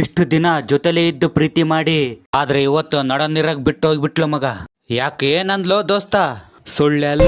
ಇಷ್ಟು ದಿನ ಜೊತೆಲೇ ಇದ್ದು ಪ್ರೀತಿ ಮಾಡಿ, ಆದ್ರೆ ಇವತ್ತು ನಡನಿರಗ್ ಬಿಟ್ಟು ಹೋಗ್ಬಿಟ್ಲು ಮಗ. ಯಾಕೆ ಏನಂದ್ಲೋ ದೋಸ್ತ? ಸುಳ್ಳೆಲ್ಲ